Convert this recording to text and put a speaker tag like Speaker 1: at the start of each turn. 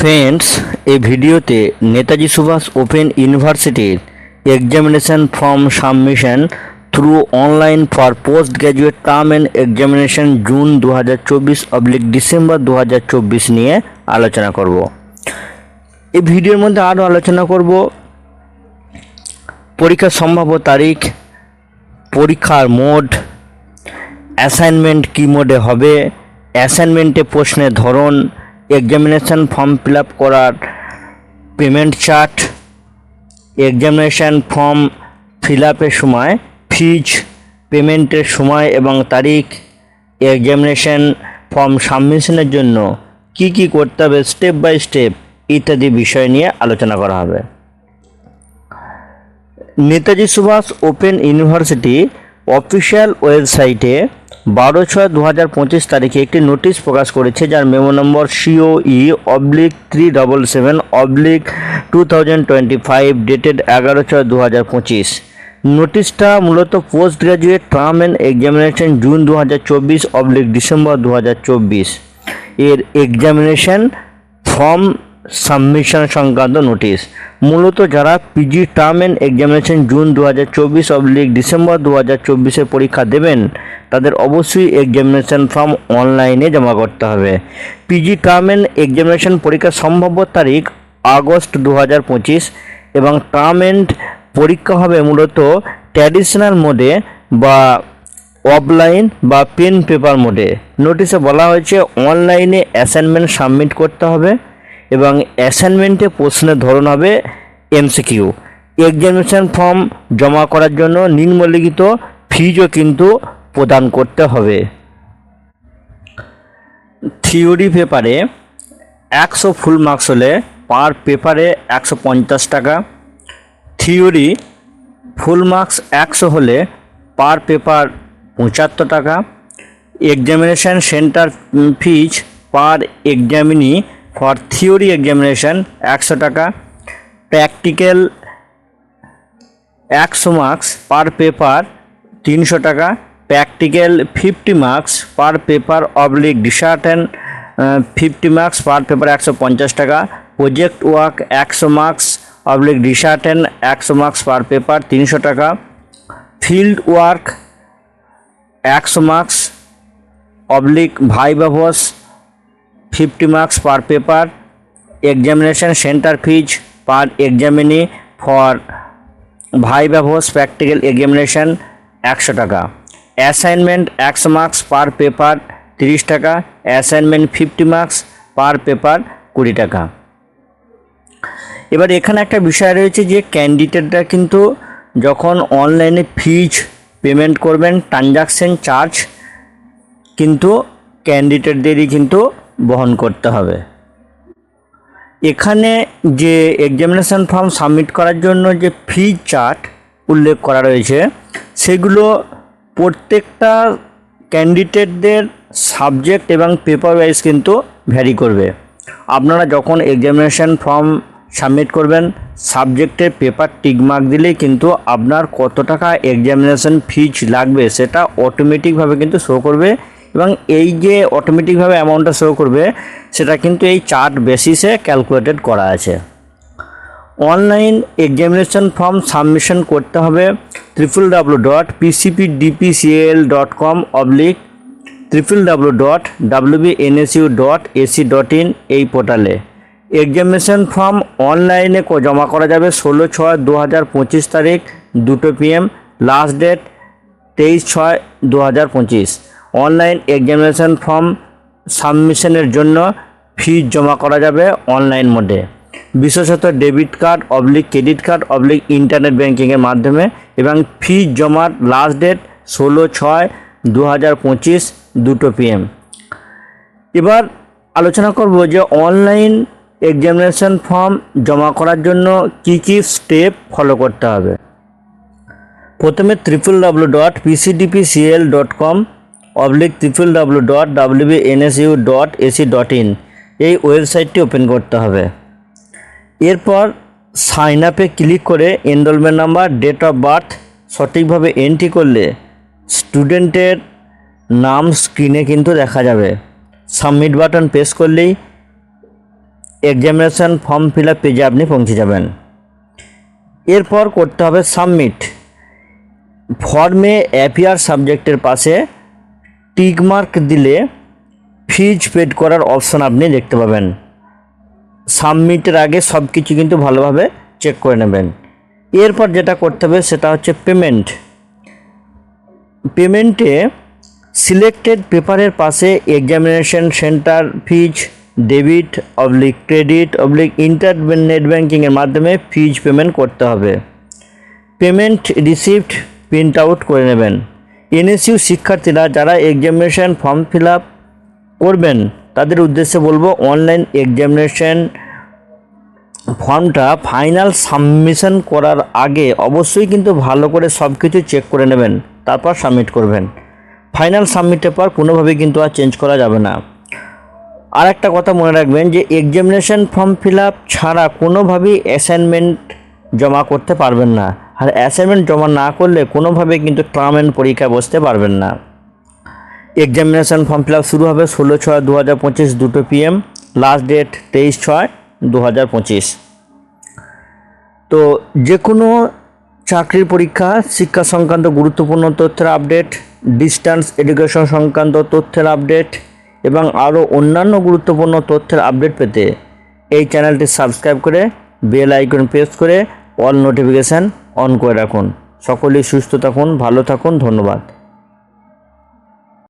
Speaker 1: Friends এই ভিডিওতে Netaji Subhash open ইউনিভার্সিটির examination form submission through online for postgraduate term and examination June দু হাজার চব্বিশ অবলিক ডিসেম্বর দু হাজার চব্বিশ নিয়ে আলোচনা করব। এই ভিডিওর মধ্যে আরও আলোচনা করব। পরীক্ষার সম্ভাব্য তারিখ, পরীক্ষার মোড অ্যাসাইনমেন্ট কী মোডে হবে অ্যাসাইনমেন্টে প্রশ্নের ধরন এক্সামিনেশন ফর্ম ফিল আপ করার payment chart examination form fill আপের সময় ফিজ পেমেন্টের সময় এবং তারিখ এক্সামিনেশন ফর্ম সাবমিশনের জন্য কি কি করতে হবে স্টেপ বাই স্টেপ ইত্যাদি বিষয় নিয়ে আলোচনা করা হবে। Netaji Subhash open university official ওয়েবসাইটে বারো ছয় দু হাজার পঁচিশ তারিখে একটি নোটিশ প্রকাশ করেছে, যার memo number COE oblique three double seven oblique two thousand twenty five dated এগারো ছয় দু হাজার পঁচিশ। নোটিশটা মূলত postgraduate term and examination June দু হাজার চব্বিশ অবলিক ডিসেম্বর দু হাজার চব্বিশ। এর এক্সামিনেশন ফর্ম সাবমিশন সংক্রান্ত নোটিশ মূলত যারা PG term and examination June দু হাজার চব্বিশ অবলিক ডিসেম্বর দু হাজার চব্বিশে পরীক্ষা দেবেন, তাদের অবশ্যই এক্সামিনেশন ফর্ম অনলাইনে জমা করতে হবে। পিজি টার্ম অ্যান্ড এক্সামিনেশন পরীক্ষার সম্ভাব্য তারিখ আগস্ট দু হাজার পঁচিশ এবং টার্ম অ্যান্ড পরীক্ষা হবে মূলত ট্র্যাডিশনাল মোডে বা অফলাইন বা পেন পেপার মোডে নোটিশে বলা হয়েছে অনলাইনে অ্যাসাইনমেন্ট সাবমিট করতে হবে। এবং অ্যাসাইনমেন্টে প্রশ্নের ধরন হবে এমসিকিউ এক্সামিনেশন ফর্ম জমা করার জন্য নিম্নলিখিত ফিজও কিন্তু প্রদান করতে হবে। থিওরি পেপারে একশো ফুল মার্কস হলে পার পেপারে একশো পঞ্চাশ টাকা। থিওরি ফুল মার্কস একশো হলে পার পেপার পঁচাত্তর টাকা। Examination centre fees per examinee for theory examination একশো টাকা। প্র্যাকটিক্যাল একশো মার্কস পার পেপার তিনশো টাকা। Practical fifty marks per paper oblique dissertation fifty marks per paper একশো পঞ্চাশ টাকা। প্রজেক্ট ওয়ার্ক একশো মার্কস অবলিক ডিসার্টেন একশো মার্কস পার পেপার তিনশো টাকা। ফিল্ড ওয়ার্ক একশো marks oblique viva voce fifty marks per paper examination centre fees per examinee for viva voce practical examination একশো টাকা। অ্যাসাইনমেন্ট একশো মার্কস পার পেপার তিরিশ টাকা। Assignment fifty marks per paper কুড়ি টাকা। এবার এখানে একটা বিষয় রয়েছে যে ক্যান্ডিডেটরা কিন্তু যখন অনলাইনে ফিজ পেমেন্ট করবেন ট্রানজাকশন চার্জ কিন্তু ক্যান্ডিডেটদেরই কিন্তু বহন করতে হবে। এখানে যে এক্সামিনেশন ফর্ম সাবমিট করার জন্য যে ফিজ চার্ট উল্লেখ করা রয়েছে, সেগুলো প্রত্যেকটা ক্যান্ডিডেটদের সাবজেক্ট এবং পেপার ওয়াইজ কিন্তু ভ্যারি করবে। আপনারা যখন এক্সামিনেশন ফর্ম সাবমিট করবেন সাবজেক্টের পেপার টিকমার্ক দিলেই কিন্তু আপনার কত টাকা এক্সামিনেশন ফিজ লাগবে সেটা অটোমেটিকভাবে কিন্তু শো করবে। এবং এই যে অটোমেটিকভাবে অ্যামাউন্টটা শো করবে, সেটা কিন্তু এই চার্ট বেসিসে ক্যালকুলেটেড করা আছে। অনলাইন এক্সামিনেশন ফর্ম সাবমিশন করতে হবে। Triple W dot PCP DPCL dot com oblique triple W dot WBNSU dot AC dot in এই পোর্টালে এক্সামিনেশন ফর্ম অনলাইনে জমা করা যাবে ষোলো ছয় দু হাজার পঁচিশ তারিখ দুটো পিএম লাস্ট ডেট তেইশ ছয় দু হাজার পঁচিশ। অনলাইন এক্সামিনেশন ফর্ম সাবমিশনের জন্য ফিজ জমা করা যাবে অনলাইন মোডে। বিশেষত debit card, oblique credit card, oblique internet ব্যাঙ্কিংয়ের মাধ্যমে এবং ফিজ জমার লাস্ট ডেট ষোলো ছয় দু হাজার পঁচিশ, দুটো পিএম এবার আলোচনা করব যে অনলাইন এক্সামিনেশন ফর্ম জমা করার জন্য কি কি স্টেপ ফলো করতে হবে। প্রথমে triple W dot PCDPCL dot com oblique triple W dot WBNSU dot AC dot in এই ওয়েবসাইটটি ওপেন করতে হবে। এরপর সাইন আপে ক্লিক করে enrolment number date of birth সঠিকভাবে এন্ট্রি করলে স্টুডেন্টের নাম স্ক্রিনে কিন্তু দেখা যাবে। সাবমিট বাটন প্রেস করলেই এক্সামিনেশন ফর্ম ফিল আপ পেজে আপনি পৌঁছে যাবেন। এরপর করতে হবে সাবমিট ফর্মে অ্যাপিয়ার সাবজেক্টের পাশে টিক মার্ক দিলে ফিজ পেড করার অপশন আপনি দেখতে পাবেন। সাবমিটের আগে সব কিছু কিন্তু ভালোভাবে চেক করে নেবেন। এরপর যেটা করতে হবে সেটা হচ্ছে পেমেন্ট। পেমেন্টে সিলেক্টেড পেপারের পাশে examination centre, fees, debit, oblique credit, oblique internet ব্যাঙ্কিংয়ের মাধ্যমে ফিজ পেমেন্ট করতে হবে। পেমেন্ট রিসিপ্ট প্রিন্ট আউট করে নেবেন। এনএসইউ শিক্ষার্থীরা যারা এক্সামিনেশন ফর্ম ফিল করবেন, তাদের উদ্দেশ্যে বলব অনলাইন এক্সামিনেশন ফর্মটা ফাইনাল সাবমিশন করার আগে অবশ্যই কিন্তু ভালো করে সব কিছু চেক করে নেবেন, তারপর সাবমিট করবেন। ফাইনাল সাবমিটের পর কোনোভাবেই কিন্তু আর চেঞ্জ করা যাবে না। আর একটা কথা মনে রাখবেন যে এক্সামিনেশন ফর্ম ফিল ছাড়া কোনোভাবেই অ্যাসাইনমেন্ট জমা করতে পারবেন না। আর অ্যাসাইনমেন্ট জমা না করলে কোনোভাবে কিন্তু টার্ম অ্যান্ড পরীক্ষায় বসতে পারবেন না। এক্সামিনেশন ফর্ম ফিল শুরু হবে ষোলো ছয় দু হাজার পঁচিশ দুটো পিএম লাস্ট ডেট তেইশ ছয় দু হাজার পঁচিশ। তো যে কোনো চাকরির পরীক্ষা, শিক্ষা সংক্রান্ত গুরুত্বপূর্ণ তথ্যের আপডেট ডিস্ট্যান্স এডুকেশন সংক্রান্ত তথ্যের আপডেট এবং আরও অন্যান্য গুরুত্বপূর্ণ তথ্যের আপডেট পেতে এই চ্যানেলটি সাবস্ক্রাইব করে বেল আইকন প্রেস করে অল নোটিফিকেশান অন করে রাখুন। সকলেই সুস্থ থাকুন ভালো থাকুন ধন্যবাদ।